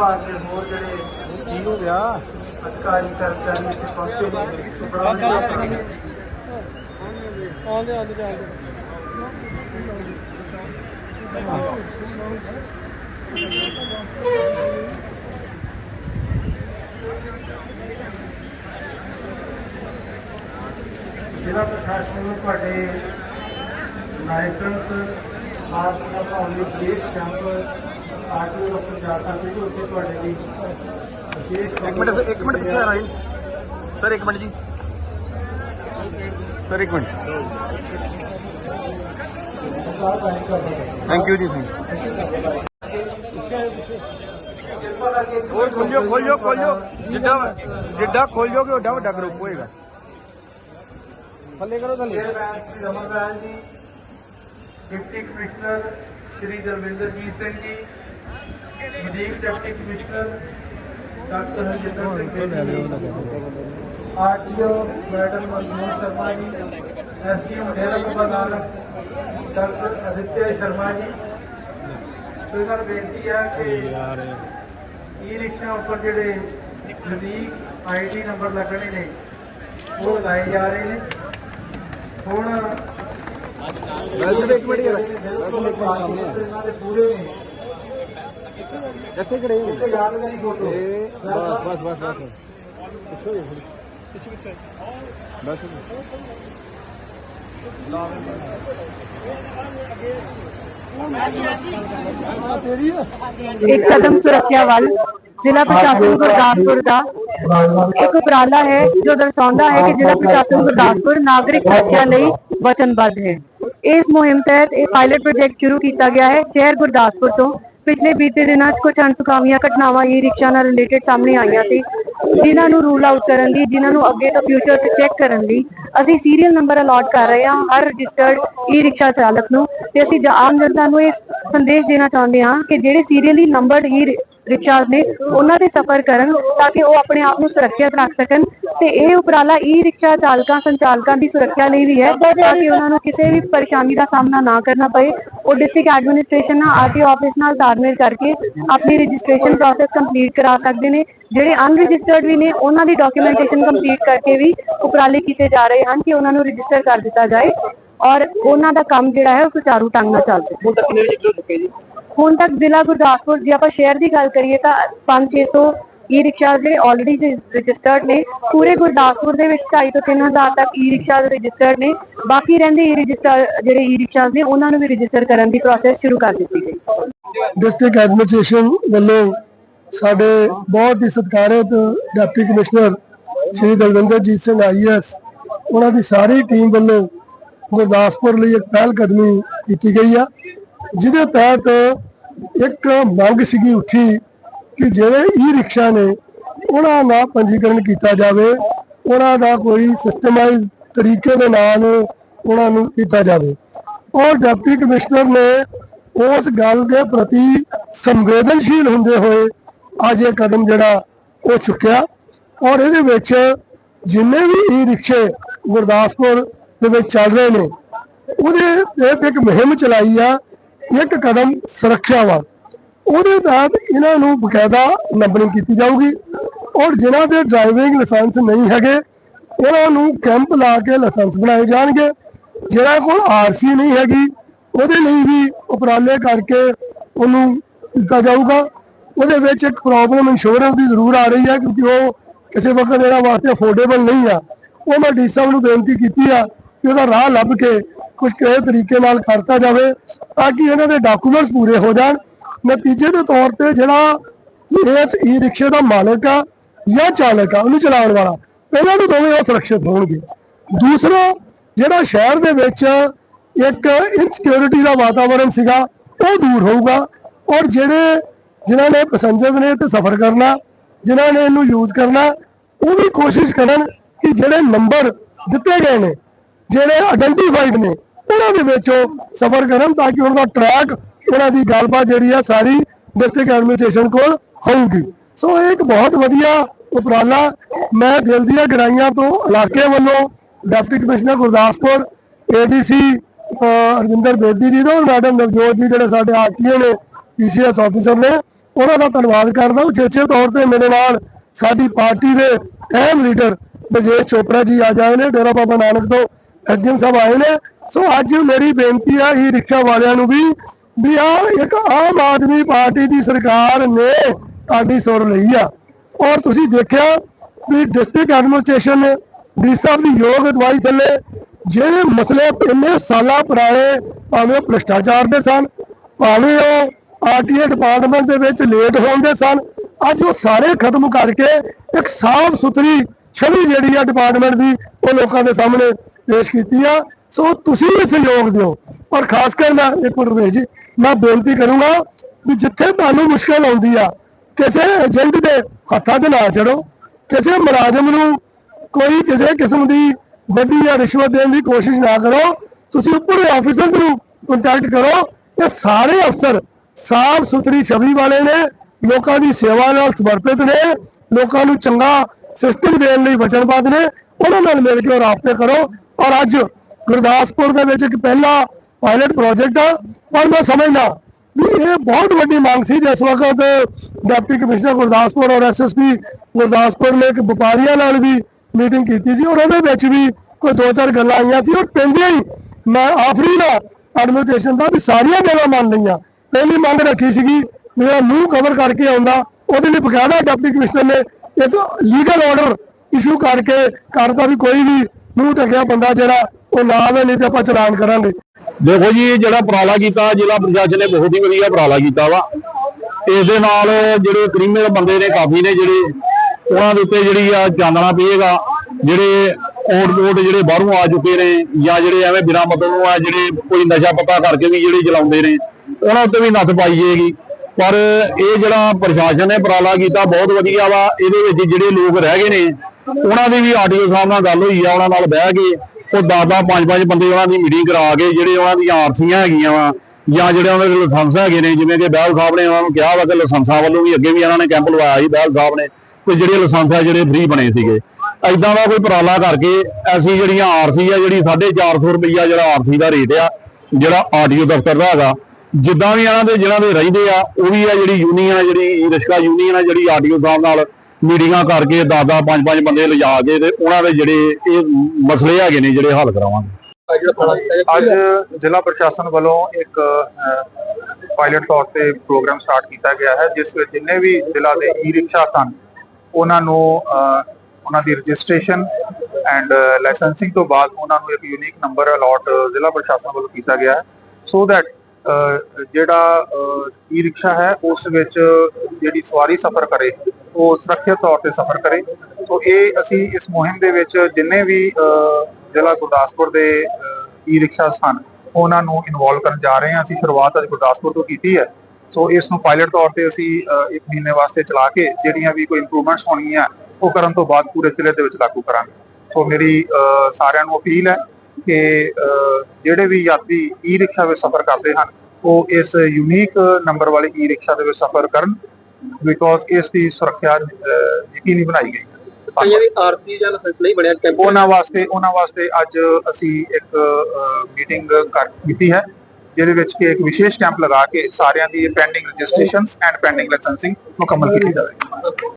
ਵਿਭਾਗ ਦੇ ਹੋਰ ਜਿਹੜੇ ਕੀ ਹੋ ਗਿਆ? ਅਧਿਕਾਰੀ ਕਰਮਚਾਰੀ ਇੱਥੇ ਪਹੁੰਚੇ ਨੇ। ਤੇ ਬੜਾ ਵਧੀਆ ਕੰਮ ਹੈ। ਆਉਂਦੇ ਆਉਂਦੇ ਆਉਂਦੇ। ਜ਼ਿਲ੍ਹਾ ਪ੍ਰਸ਼ਾਸਨ ਨੂੰ ਤੁਹਾਡੇ ਲਾਇਸੈਂਸ ਆਪ ਦਾ ਭਾਵੇਂ ਬੇਸ ਕੈਂਪ ਆਰਟੀਓ ਦਫ਼ਤਰ ਜਾ ਸਕਦੇ ਹੋ ਉੱਥੇ ਤੁਹਾਡੇ ਲਈ ਵਿਸ਼ੇਸ਼ ਇੱਕ ਮਿੰਟ ਇੱਕ ਮਿੰਟ ਪਿੱਛੇ ਰਾਈਨ ਸਰ ਇੱਕ ਮਿੰਟ ਜੀ ਸਰ ਇੱਕ ਮਿੰਟ ਥੈਂਕ ਯੂ ਜੀ ਥੈਂਕ ਹੋਰ ਖੋਲਿਓ ਖੋਲਿਓ ਖੋਲਿਓ ਜਿੱਦਾਂ ਜਿੱਦਾਂ ਖੋਲਿਓਗੇ ਓਡਾ ਵੱਡਾ ਗਰੁੱਪ ਹੋਏਗਾ ਥੱਲੇ ਕਰੋ ਥੱਲੇ chairman Shri Ramanlal ji deputy commissioner Shri Darvinderjit Singh ji ਵਧੀਕ deputy commissioner doctor Harjinder Singh ji. RTO madam Manmohan Sharma ji SDM Dera Baba Nanak doctor Aditya Sharma ji. So sir ਬੇਨਤੀ ਹੈ ਕਿ ਈ rickshaw ਉੱਪਰ ਜਿਹੜੇ ਨਜ਼ਦੀਕ ID number ਲੱਗਣੇ ਨੇ ਉਹ ਲਗਾਏ ਜਾ ਰਹੇ ਨੇ। ਹੁਣ ਵੈਸੇ ਇੱਕ ਮਿੰਟ ਯਾਰ। ਇਹਨਾਂ ਦੇ ਪੂਰੇ ਨੇ ਇੱਥੇ ਖੜੇ ਇੱਕ ਯਾਦਗਾਰੀ ਫੋਟੋ। ਇਹ ਬਸ ਬਸ ਬਸ ਬਸ। ਪਿੱਛੇ ਹੋ। ਪਿੱਛੇ ਪਿੱਛੇ। ਬਸ। ਇੱਕ ਕਦਮ ਸੁਰੱਖਿਆ ਵੱਲ ਜ਼ਿਲ੍ਹਾ ਪ੍ਰਸ਼ਾਸਨ ਗੁਰਦਾਸਪੁਰ ਦਾ ਇੱਕ ਉਪਰਾਲਾ ਹੈ ਜੋ ਦਰਸਾਉਂਦਾ ਹੈ ਕਿ ਜ਼ਿਲ੍ਹਾ ਪ੍ਰਸ਼ਾਸਨ ਗੁਰਦਾਸਪੁਰ ਨਾਗਰਿਕ ਸੁਰੱਖਿਆ ਲਈ ਵਚਨਬੱਧ ਹੈ। ਇਸ ਮੁਹਿੰਮ ਤਹਿਤ ਇਹ ਪਾਇਲਟ ਪ੍ਰੋਜੈਕਟ ਸ਼ੁਰੂ ਕੀਤਾ ਗਿਆ ਹੈ ਸ਼ਹਿਰ ਗੁਰਦਾਸਪੁਰ ਤੋਂ। ਪਿਛਲੇ ਬੀਤੇ ਦਿਨਾਂ 'ਚ ਕੁਝ ਅਣਸੁਖਾਵੀਆਂ ਘਟਨਾਵਾਂ ਈ ਰਿਕਸ਼ਾ ਨਾਲ ਰਿਲੇਟਡ ਸਾਹਮਣੇ ਆਈਆਂ ਸੀ, ਜਿਨ੍ਹਾਂ ਨੂੰ ਰੂਲ ਆਊਟ ਕਰਨ ਲਈ ਜਿਨ੍ਹਾਂ ਨੂੰ ਅੱਗੇ ਤੋਂ ਫਿਊਚਰ ਤੇ ਚੈੱਕ ਕਰਨ ਲਈ ਅਸੀਂ ਸੀਰੀਅਲ ਨੰਬਰ ਅਲਾਟ ਕਰ ਰਹੇ ਹਾਂ ਹਰ ਰਜਿਸਟਰਡ ਈ ਰਿਕਸ਼ਾ ਚਾਲਕ ਨੂੰ ਤੇ ਅਸੀਂ ਆਮ ਜਨਤਾ ਨੂੰ ਇਹ ਸੰਦੇਸ਼ ਦੇਣਾ ਚਾਹੁੰਦੇ ਹਾਂ ਕਿ ਜਿਹੜੇ ਸੀਰੀਅਲੀ ਨੰਬਰਡ ਈ ਰਿਕਸ਼ਾਸ ਨੇ ਉਹਨਾਂ ਤੇ ਸਫ਼ਰ ਕਰਨ ਤਾਂ ਕਿ ਉਹ ਆਪਣੇ ਆਪ ਨੂੰ ਸੁਰੱਖਿਅਤ ਰੱਖ ਸਕਣ ਤੇ ਇਹ ਉਪਰਾਲਾ ਈ ਰਿਕਸ਼ਾ ਚਾਲਕਾਂ, ਸੰਚਾਲਕਾਂ ਦੀ ਸੁਰੱਖਿਆ ਲਈ ਵੀ ਹੈ ਤਾਂ ਕਿ ਉਹਨਾਂ ਨੂੰ ਕਿਸੇ ਵੀ ਪਰੇਸ਼ਾਨੀ ਦਾ ਸਾਹਮਣਾ ਨਾ ਕਰਨਾ ਪਏ। ਉਹ ਡਿਸਟ੍ਰਿਕਟ ਐਡਮਿਨਿਸਟ੍ਰੇਸ਼ਨ ਨਾਲ ਆਰਟੀਓ ਆਫਿਸ ਨਾਲ ਤਾਲਮੇਲ ਕਰਕੇ ਆਪਣੀ ਰਜਿਸਟ੍ਰੇਸ਼ਨ ਪ੍ਰੋਸੈਸ ਕੰਪਲੀਟ ਕਰਾ ਸਕਦੇ ਨੇ। ਜਿਹੜੇ ਅਨਰਜਿਸਟਰਡ ਵੀ ਨੇ, ਉਹਨਾਂ ਦੀ ਡਾਕੂਮੈਂਟੇਸ਼ਨ ਕੰਪਲੀਟ ਕਰਕੇ ਵੀ ਉਪਰਾਲੇ ਕੀਤੇ ਜਾ ਰਹੇ ਹਨ ਕਿ ਉਹਨਾਂ ਨੂੰ ਰਜਿਸਟਰ ਕਰ ਦਿੱਤਾ ਜਾਏ ਔਰ ਉਹਨਾਂ ਦਾ ਕੰਮ ਜਿਹੜਾ ਹੈ ਉਹ ਸੁਚਾਰੂ ਢੰਗ ਨਾਲ ਚੱਲ ਸਕੇ। ਹੁਣ ਤੱਕ ਕਿੰਨੇ ਰਜਿਸਟਰ ਚੁੱਕੇ ਜੀ? ਹੁਣ ਤੱਕ ਜ਼ਿਲ੍ਹਾ ਗੁਰਦਾਸਪੁਰ ਜੇ ਆਪਾਂ ਸ਼ਹਿਰ ਦੀ ਗੱਲ ਕਰੀਏ ਤਾਂ 5-600 ਈ ਰਿਕਸ਼ਾ ਜਿਹੜੇ ਆਲਰੇਡੀ ਰਜਿਸਟਰਡ ਨੇ, ਪੂਰੇ ਗੁਰਦਾਸਪੁਰ ਦੇ ਵਿੱਚ 2.5 ਤੋਂ 3000 ਤੱਕ ਈ ਰਿਕਸ਼ਾ ਰਜਿਸਟਰਡ ਨੇ। ਬਾਕੀ ਰਹਿੰਦੇ ਈ ਰਜਿਸਟਰ ਜਿਹੜੇ ਈ ਰਿਕਸ਼ਾ ਨੇ, ਉਹਨਾਂ ਨੂੰ ਵੀ ਰਜਿਸਟਰ ਕਰਨ ਦੀ ਪ੍ਰੋਸੈਸ ਸ਼ੁਰੂ ਕਰ ਦਿੱਤੀ ਗਈ। ਡਿਸਟ੍ਰਿਕਟ ਐਡਮਿਨਿਸਟ੍ਰੇਸ਼ਨ ਵੱਲੋਂ ਸਾਡੇ ਬਹੁਤ ਹੀ ਸਤਿਕਾਰਤ deputy commissioner Shri Dalvinderjit Singh IAS ਉਹਨਾਂ ਦੀ ਸਾਰੀ ਟੀਮ ਵੱਲੋਂ ਗੁਰਦਾਸਪੁਰ ਲਈ ਇੱਕ ਪਹਿਲ ਕਦਮੀ ਕੀਤੀ ਗਈ ਆ, ਜਿਹਦੇ ਤਹਿਤ ਇੱਕ ਮੰਗ ਸੀਗੀ ਉੱਠੀ ਕਿ ਜਿਹੜੇ ਈ ਰਿਕਸ਼ਾ ਨੇ, ਉਹਨਾਂ ਦਾ ਪੰਜੀਕਰਨ ਕੀਤਾ ਜਾਵੇ, ਉਹਨਾਂ ਦਾ ਕੋਈ ਸਿਸਟਮਾਈਜ਼ ਤਰੀਕੇ ਦੇ ਨਾਲ ਉਹਨਾਂ ਨੂੰ ਕੀਤਾ ਜਾਵੇ। ਔਰ ਡਿਪਟੀ ਕਮਿਸ਼ਨਰ ਨੇ ਉਸ ਗੱਲ ਦੇ ਪ੍ਰਤੀ ਸੰਵੇਦਨਸ਼ੀਲ ਹੁੰਦੇ ਹੋਏ ਅੱਜ ਇਹ ਕਦਮ ਜਿਹੜਾ ਉਹ ਚੁੱਕਿਆ। ਔਰ ਇਹਦੇ ਵਿੱਚ ਜਿੰਨੇ ਵੀ ਈ ਰਿਕਸ਼ੇ ਗੁਰਦਾਸਪੁਰ ਦੇ ਵਿੱਚ ਚੱਲ ਰਹੇ ਨੇ, ਉਹਦੇ ਤੇ ਇੱਕ ਮੁਹਿੰਮ ਚਲਾਈ ਆ ਇੱਕ ਕਦਮ ਸੁਰੱਖਿਆ ਵਾ ਉਹਦੇ ਤਹਿਤ ਇਹਨਾਂ ਨੂੰ ਬਕਾਇਦਾ ਨੰਬਰਿੰਗ ਕੀਤੀ ਜਾਊਗੀ। ਔਰ ਜਿਨ੍ਹਾਂ ਦੇ ਡਰਾਈਵਿੰਗ ਲਾਇਸੈਂਸ ਨਹੀਂ ਹੈਗੇ, ਉਹਨਾਂ ਨੂੰ ਕੈਂਪ ਲਾ ਕੇ ਲਾਇਸੈਂਸ ਬਣਾਏ ਜਾਣਗੇ। ਜਿਹੜਾ ਕੋਲ ਆਰਸੀ ਨਹੀਂ ਹੈਗੀ, ਉਹਦੇ ਲਈ ਵੀ ਉਪਰਾਲੇ ਕਰਕੇ ਉਹਨੂੰ ਦਿੱਤਾ ਜਾਊਗਾ। ਉਹਦੇ ਵਿੱਚ ਇੱਕ ਪ੍ਰੋਬਲਮ ਇੰਸ਼ੋਰੈਂਸ ਦੀ ਜ਼ਰੂਰ ਆ ਰਹੀ ਹੈ, ਕਿਉਂਕਿ ਉਹ ਕਿਸੇ ਵਕਤ ਇਹਨਾਂ ਵਾਸਤੇ ਅਫੋਰਡੇਬਲ ਨਹੀਂ ਆ। ਉਹ ਮੈਂ ਡੀ ਸਾਹਿਬ ਨੂੰ ਬੇਨਤੀ ਕੀਤੀ ਆ ਕਿ ਉਹਦਾ ਰਾਹ ਲੱਭ ਕੇ ਕੁਝ ਕਿਸੇ ਤਰੀਕੇ ਨਾਲ ਕਰਤਾ ਜਾਵੇ ਤਾਂ ਕਿ ਇਹਨਾਂ ਦੇ ਡਾਕੂਮੈਂਟਸ ਪੂਰੇ ਹੋ ਜਾਣ। ਨਤੀਜੇ ਦੇ ਤੌਰ ਤੇ ਜਿਹੜਾ ਇਸ ਈ ਰਿਕਸ਼ੇ ਦਾ ਮਾਲਕ ਆ ਜਾਂ ਚਾਲਕ ਆ, ਉਹਨੂੰ ਚਲਾਉਣ ਵਾਲਾ, ਇਹਨਾਂ ਨੂੰ ਦੋਵੇਂ ਉਹ ਸੁਰੱਖਿਅਤ ਹੋਣਗੇ। ਦੂਸਰਾ, ਜਿਹੜਾ ਸ਼ਹਿਰ ਦੇ ਵਿੱਚ ਇੱਕ ਇਨਸਿਕਿਉਰਿਟੀ ਦਾ ਵਾਤਾਵਰਣ ਸੀਗਾ, ਉਹ ਦੂਰ ਹੋਊਗਾ ਔਰ ਜਿਹੜੇ, ਜਿਨ੍ਹਾਂ ਨੇ ਪੈਸੇਂਜਰਸ ਨੇ ਤੇ ਸਫ਼ਰ ਕਰਨਾ, ਜਿਨ੍ਹਾਂ ਨੇ ਇਹਨੂੰ ਯੂਜ਼ ਕਰਨਾ, ਉਹ ਵੀ ਕੋਸ਼ਿਸ਼ ਕਰਨ ਕਿ ਜਿਹੜੇ ਨੰਬਰ ਦਿੱਤੇ ਗਏ ਨੇ, ਜਿਹੜੇ ਆਇਡੈਂਟੀਫਾਈਡ ਨੇ ਉਹਨਾਂ ਦੇ ਵਿੱਚ ਸਫ਼ਰ ਕਰਨ ਤਾਂ ਕਿ ਉਹਨਾਂ ਦਾ ਟਰੈਕ ਉਹਨਾਂ ਦੀ ਗੱਲਬਾਤ ਜਿਹੜੀ ਆ ਸਾਰੀ ਡਿਸਟ੍ਰਿਕਟ ਐਡਮਿਨਿਸਟ੍ਰੇਸ਼ਨ ਕੋਲ ਹੋਊਗੀ। ਸੋ ਇਹ ਇੱਕ ਬਹੁਤ ਵਧੀਆ ਉਪਰਾਲਾ ਮੈਂ ਦਿਲ ਦੀਆਂ ਗਰਾਈਆਂ ਤੋਂ ਇਲਾਕੇ ਵੱਲੋਂ deputy commissioner Gurdaspur ADC Arjinder Bedi ji ਦਾ ਮੈਡਮ ਨਵਜੋਤ ਜੀ ਜਿਹੜੇ ਸਾਡੇ ਆਰਟੀਓ ਨੇ ਪੀਸੀਐਸ ਆਫੀਸਰ ਨੇ, ਉਹਨਾਂ ਦਾ ਧੰਨਵਾਦ ਕਰਦਾ ਉਚੇਚੇ ਤੌਰ ਤੇ ਮੇਰੇ ਨਾਲ ਸਾਡੀ ਪਾਰਟੀ ਦੇ ਅਹਿਮ ਲੀਡਰ ਬਜੇਸ਼ ਚੋਪੜਾ ਜੀ ਆ ਆਏ ਨੇ, ਡੇਰਾ ਬਾਬਾ ਨਾਨਕ ਤੋਂ। ਐਸਡੀਐਮ ਸਾਹਿਬ ਆਏ ਨੇ। ਸੋ ਅੱਜ ਮੇਰੀ ਬੇਨਤੀ ਆ ਹੀ ਰਿਕਸ਼ਾ ਵਾਲਿਆਂ ਨੂੰ ਵੀ ਵੀ ਆ ਇੱਕ ਆਮ ਆਦਮੀ ਪਾਰਟੀ ਦੀ ਸਰਕਾਰ ਨੇ ਤੁਹਾਡੀ ਸੁਰ ਲਈ ਆ। ਔਰ ਤੁਸੀਂ ਦੇਖਿਆ ਵੀ ਡਿਸਟ੍ਰਿਕਟ ਐਡਮਿਨਿਸਟ੍ਰੇਸ਼ਨ ਨੇ ਡੀ ਸਾਹਿਬ ਦੀ ਯੋਗ ਅਗਵਾਈ ਥੱਲੇ ਜਿਹੜੇ ਮਸਲੇ ਇੰਨੇ ਸਾਲਾਂ ਪੁਰਾਣੇ ਭਾਵੇਂ ਉਹ ਭ੍ਰਿਸ਼ਟਾਚਾਰ ਦੇ ਸਨ, ਭਾਵੇਂ ਉਹ ਆਰਟੀਏ ਡਿਪਾਰਟਮੈਂਟ ਦੇ ਵਿੱਚ ਲੇਟ ਹੋਣ ਦੇ ਸਨ, ਅੱਜ ਉਹ ਸਾਰੇ ਖਤਮ ਕਰਕੇ ਇੱਕ ਸਾਫ਼ ਸੁਥਰੀ ਛਵੀ ਜਿਹੜੀ ਆ ਡਿਪਾਰਟਮੈਂਟ ਦੀ ਉਹ ਲੋਕਾਂ ਦੇ ਸਾਹਮਣੇ ਪੇਸ਼ ਕੀਤੀ ਆ। ਸੋ ਤੁਸੀਂ ਵੀ ਸਹਿਯੋਗ ਦਿਓ। ਔਰ ਖਾਸ ਕਰ ਮੈਂ ਇੱਕ ਮਿੰਟ ਜੀ ਮੈਂ ਬੇਨਤੀ ਕਰੂੰਗਾ ਵੀ ਜਿੱਥੇ ਤੁਹਾਨੂੰ ਮੁਸ਼ਕਲ ਆਉਂਦੀ ਆ, ਕਿਸੇ ਏਜੰਟ ਦੇ ਹੱਥਾਂ 'ਚ ਨਾ ਚੜੋ ਕਿਸੇ ਮੁਲਾਜ਼ਮ ਨੂੰ ਕੋਈ ਕਿਸੇ ਕਿਸਮ ਦੀ ਵੱਡੀ ਜਾਂ ਰਿਸ਼ਵਤ ਦੇਣ ਦੀ ਕੋਸ਼ਿਸ਼ ਨਾ ਕਰੋ। ਤੁਸੀਂ ਉੱਪਰ ਆਫੀਸਰ ਨੂੰ ਕੰਟੈਕਟ ਕਰੋ। ਤੇ ਸਾਰੇ ਅਫਸਰ ਸਾਫ਼ ਸੁਥਰੀ ਛਵੀ ਵਾਲੇ ਨੇ, ਲੋਕਾਂ ਦੀ ਸੇਵਾ ਨਾਲ ਸਮਰਪਿਤ ਨੇ, ਲੋਕਾਂ ਨੂੰ ਚੰਗਾ ਸਿਸਟਮ ਦੇਣ ਲਈ ਵਚਨਬੱਧ ਨੇ। ਉਹਨਾਂ ਨਾਲ ਮਿਲ ਕੇ ਰਾਬਤੇ ਕਰੋ। ਔਰ ਅੱਜ ਗੁਰਦਾਸਪੁਰ ਦੇ ਵਿੱਚ ਇੱਕ ਪਹਿਲਾ ਪਾਇਲਟ ਪ੍ਰੋਜੈਕਟ ਆ, ਪਰ ਮੈਂ ਸਮਝਦਾ ਵੀ ਇਹ ਬਹੁਤ ਵੱਡੀ ਮੰਗ ਸੀ ਜਿਸ ਵਕਤ ਡਿਪਟੀ ਕਮਿਸ਼ਨਰ ਗੁਰਦਾਸਪੁਰ ਔਰ ਐਸਐਸਪੀ ਗੁਰਦਾਸਪੁਰ ਨੇ ਇੱਕ ਵਪਾਰੀਆਂ ਨਾਲ ਵੀ ਮੀਟਿੰਗ ਕੀਤੀ ਸੀ ਔਰ ਉਹਦੇ ਵਿੱਚ ਵੀ ਕੋਈ ਦੋ ਚਾਰ ਗੱਲਾਂ ਆਈਆਂ ਸੀ ਔਰ ਪੈਂਦੇ ਹੀ ਮੈਂ ਆਖਰੀ ਦਾ ਐਡਮਿਨਿਸਟ੍ਰੇਸ਼ਨ ਦਾ ਵੀ ਸਾਰੀਆਂ ਗੱਲਾਂ ਮੰਨ ਲਈਆਂ। ਪਹਿਲੀ ਮੰਗ ਰੱਖੀ ਸੀਗੀ, ਮੇਰਾ ਮੂੰਹ ਕਵਰ ਕਰਕੇ ਆਉਂਦਾ, ਉਹਦੇ ਲਈ ਬਕਾਇਦਾ ਡਿਪਟੀ ਕਮਿਸ਼ਨਰ ਨੇ ਇੱਕ ਲੀਗਲ ਆਰਡਰ ਇਸ਼ੂ ਕਰਕੇ ਕਰਦਾ ਵੀ ਕੋਈ ਵੀ ਮੂੰਹ ਢੱਕਿਆ ਬੰਦਾ ਜਿਹੜਾ, ਉਹ ਨਾ ਨਹੀਂ ਤੇ ਆਪਾਂ ਚਲਾਨ ਕਰਾਂਗੇ। ਦੇਖੋ ਜੀ ਜਿਹੜਾ ਉਪਰਾਲਾ ਕੀਤਾ, ਜ਼ਿਲ੍ਹਾ ਪ੍ਰਸ਼ਾਸਨ ਨੇ ਬਹੁਤ ਹੀ ਵਧੀਆ ਉਪਰਾਲਾ ਕੀਤਾ ਵਾ। ਇਸ ਦੇ ਨਾਲ ਜਿਹੜੇ ਕ੍ਰਿਮੀਨਲ ਬੰਦੇ ਨੇ, ਕਾਫੀ ਨੇ ਜਿਹੜੇ, ਉਹਨਾਂ ਦੇ ਉੱਤੇ ਜਿਹੜੀ ਆ ਚਾਨਣਾ ਪਏਗਾ, ਜਿਹੜੇ ਓਟ ਜਿਹੜੇ ਬਾਹਰੋਂ ਆ ਚੁੱਕੇ ਨੇ, ਜਾਂ ਜਿਹੜੇ ਐਵੇਂ ਬਿਨਾਂ ਮਤਲਬ ਆ, ਜਿਹੜੇ ਕੋਈ ਨਸ਼ਾ ਪਤਾ ਕਰਕੇ ਵੀ ਜਿਹੜੇ ਚਲਾਉਂਦੇ ਨੇ, ਉਹਨਾਂ ਉੱਤੇ ਵੀ ਨੱਥ ਪਾਈ ਜਾਏਗੀ। ਪਰ ਇਹ ਜਿਹੜਾ ਪ੍ਰਸ਼ਾਸਨ ਨੇ ਉਪਰਾਲਾ ਕੀਤਾ, ਬਹੁਤ ਵਧੀਆ ਵਾ। ਇਹਦੇ ਵਿੱਚ ਜਿਹੜੇ ਲੋਕ ਰਹਿ ਗਏ ਨੇ ਉਹਨਾਂ ਦੀ ਵੀ ਆਡੀਓ ਸਾਹਿਬ ਨਾਲ ਗੱਲ ਹੋਈ ਆ, ਉਹਨਾਂ ਨਾਲ ਬਹਿ ਕੇ ਉਹ 10-10 5-5 ਬੰਦੇ ਉਹਨਾਂ ਦੀ ਮੀਟਿੰਗ ਕਰਾ ਕੇ ਜਿਹੜੇ ਉਹਨਾਂ ਦੀਆਂ ਆਰਸੀਆਂ ਹੈਗੀਆਂ ਵਾ, ਜਾਂ ਜਿਹੜੇ ਉਹਨਾਂ ਦੇ ਲਾਇਸੈਂਸ ਹੈਗੇ ਨੇ, ਜਿਵੇਂ ਕਿ ਬਹਿਲ ਸਾਹਿਬ ਨੇ ਉਹਨਾਂ ਨੂੰ ਕਿਹਾ ਵਾ ਕਿ ਲਾਇਸੈਂਸਾਂ ਵੱਲੋਂ ਵੀ ਅੱਗੇ ਵੀ ਇਹਨਾਂ ਨੇ ਕੈਂਪ ਲਵਾਇਆ ਸੀ ਬਹਿਲ ਸਾਹਿਬ ਨੇ ਕੋਈ ਜਿਹੜੇ ਲਾਇਸੈਂਸ ਆ ਜਿਹੜੇ ਫ੍ਰੀ ਬਣੇ ਸੀਗੇ। ਐਦਾਂ ਦਾ ਕੋਈ ਉਪਰਾਲਾ ਕਰਕੇ ਅਸੀਂ ਜਿਹੜੀਆਂ ਆਰਸੀ ਆ, ਜਿਹੜੀ 450 ਰੁਪਈਆ ਜਿਹੜਾ ਆਰਸੀ ਦਾ ਰੇਟ ਆ, ਜਿਹੜਾ ਆਡੀਓ ਦਫ਼ਤਰ ਦਾ ਹੈਗਾ, ਜਿੱਦਾਂ ਵੀ ਇਹਨਾਂ ਦੇ ਜਿਹਨਾਂ ਦੇ ਰਹਿੰਦੇ ਆ, ਉਹ ਵੀ ਆ ਜਿਹੜੀ ਯੂਨੀਅਨ ਆ, ਜਿਹੜੀ ਰਿਸ਼ਕਾ ਯੂਨੀਅਨ ਆ, ਜਿਹੜੀ ਆਡੀਓ ਸਾਹਿਬ ਨਾਲ ਮੀਟਿੰਗਾਂ ਕਰਕੇ 10-10 5-5 ਬੰਦੇ ਲਿਜਾ ਕੇ ਤੇ ਉਹਨਾਂ ਦੇ ਜਿਹੜੇ ਇਹ ਮਸਲੇ ਹੈਗੇ ਨੇ ਜਿਹੜੇ ਹੱਲ ਕਰਾਵਾਂਗੇ। ਅੱਜ ਜ਼ਿਲ੍ਹਾ ਪ੍ਰਸ਼ਾਸਨ ਵੱਲੋਂ ਇੱਕ ਪਾਇਲਟ ਤੌਰ ਤੇ ਪ੍ਰੋਗਰਾਮ ਸਟਾਰਟ ਕੀਤਾ ਗਿਆ ਹੈ, ਜਿਸ ਵਿੱਚ ਜਿੰਨੇ ਵੀ ਜ਼ਿਲ੍ਹਾ ਦੇ ਈ ਰਿਕਸ਼ਾ ਸਨ, ਉਹਨਾਂ ਨੂੰ ਉਹਨਾਂ ਦੀ ਰਜਿਸਟ੍ਰੇਸ਼ਨ ਐਂਡ ਲਾਇਸੈਂਸਿੰਗ ਤੋਂ ਬਾਅਦ ਉਹਨਾਂ ਨੂੰ ਇੱਕ ਯੂਨੀਕ ਨੰਬਰ ਅਲਾਟ ਜ਼ਿਲ੍ਹਾ ਪ੍ਰਸ਼ਾਸਨ ਵੱਲੋਂ ਕੀਤਾ ਗਿਆ ਹੈ। ਸੋ ਦੈਟ ਜਿਹੜਾ ਈ ਰਿਕਸ਼ਾ ਹੈ, ਉਸ ਵਿੱਚ ਜਿਹੜੀ ਸਵਾਰੀ ਸਫ਼ਰ ਕਰੇ ਉਹ ਸੁਰੱਖਿਅਤ ਤੌਰ ਤੇ ਸਫ਼ਰ ਕਰੇ। ਸੋ ਇਹ ਅਸੀਂ ਇਸ ਮੁਹਿੰਮ ਦੇ ਵਿੱਚ ਜਿੰਨੇ ਵੀ ਜ਼ਿਲ੍ਹਾ ਗੁਰਦਾਸਪੁਰ ਦੇ ਈ ਰਿਕਸ਼ਾ ਹਨ ਉਹਨਾਂ ਨੂੰ ਇਨਵੋਲਵ ਕਰਨ ਜਾ ਰਹੇ ਹਾਂ। ਅਸੀਂ ਸ਼ੁਰੂਆਤ ਅੱਜ ਗੁਰਦਾਸਪੁਰ ਤੋਂ ਕੀਤੀ ਹੈ। ਸੋ ਇਸ ਨੂੰ ਪਾਇਲਟ ਤੌਰ ਤੇ ਅਸੀਂ ਇੱਕ ਮਹੀਨੇ ਵਾਸਤੇ ਚਲਾ ਕੇ ਜਿਹੜੀਆਂ ਵੀ ਕੋਈ ਇੰਪਰੂਵਮੈਂਟਸ ਹੋਣਗੀਆਂ, ਉਹ ਕਰਨ ਤੋਂ ਬਾਅਦ ਪੂਰੇ ਜ਼ਿਲ੍ਹੇ ਦੇ ਵਿੱਚ ਲਾਗੂ ਕਰਾਂਗੇ। ਸੋ ਮੇਰੀ ਸਾਰਿਆਂ ਨੂੰ ਅਪੀਲ ਹੈ ਕਿ ਜਿਹੜੇ ਵੀ ਯਾਤਰੀ ਈ ਰਿਕਸ਼ਾ ਵਿੱਚ ਸਫ਼ਰ ਕਰਦੇ ਹਨ, ਉਹ ਇਸ ਯੂਨੀਕ ਨੰਬਰ ਵਾਲੇ ਈ ਰਿਕਸ਼ਾ ਦੇ ਵਿੱਚ ਸਫ਼ਰ ਕਰਨ। ਬਿਕੋਜ਼ ਇਸ ਦੀ ਸੁਰੱਖਿਆ ਯਕੀਨੀ ਬਣਾਈ ਗਈ ਕਈਆਂ ਦੀ ਆਰਤੀ ਜਾਂ ਲਾਇਸੈਂਸ ਨਹੀਂ ਬਣਿਆ ਕੈਂਪ ਉਹਨਾਂ ਵਾਸਤੇ ਉਹਨਾਂ ਵਾਸਤੇ ਅੱਜ ਅਸੀਂ ਇੱਕ ਮੀਟਿੰਗ ਕਰ ਕੀਤੀ ਹੈ ਜਿਹਦੇ ਵਿੱਚ ਕਿ ਇੱਕ ਵਿਸ਼ੇਸ਼ ਕੈਂਪ ਲਗਾ ਕੇ ਸਾਰਿਆਂ ਦੀ pending registrations and pending licensing ਮੁਕੰਮਲ ਕੀਤੀ ਜਾਵੇਗੀ।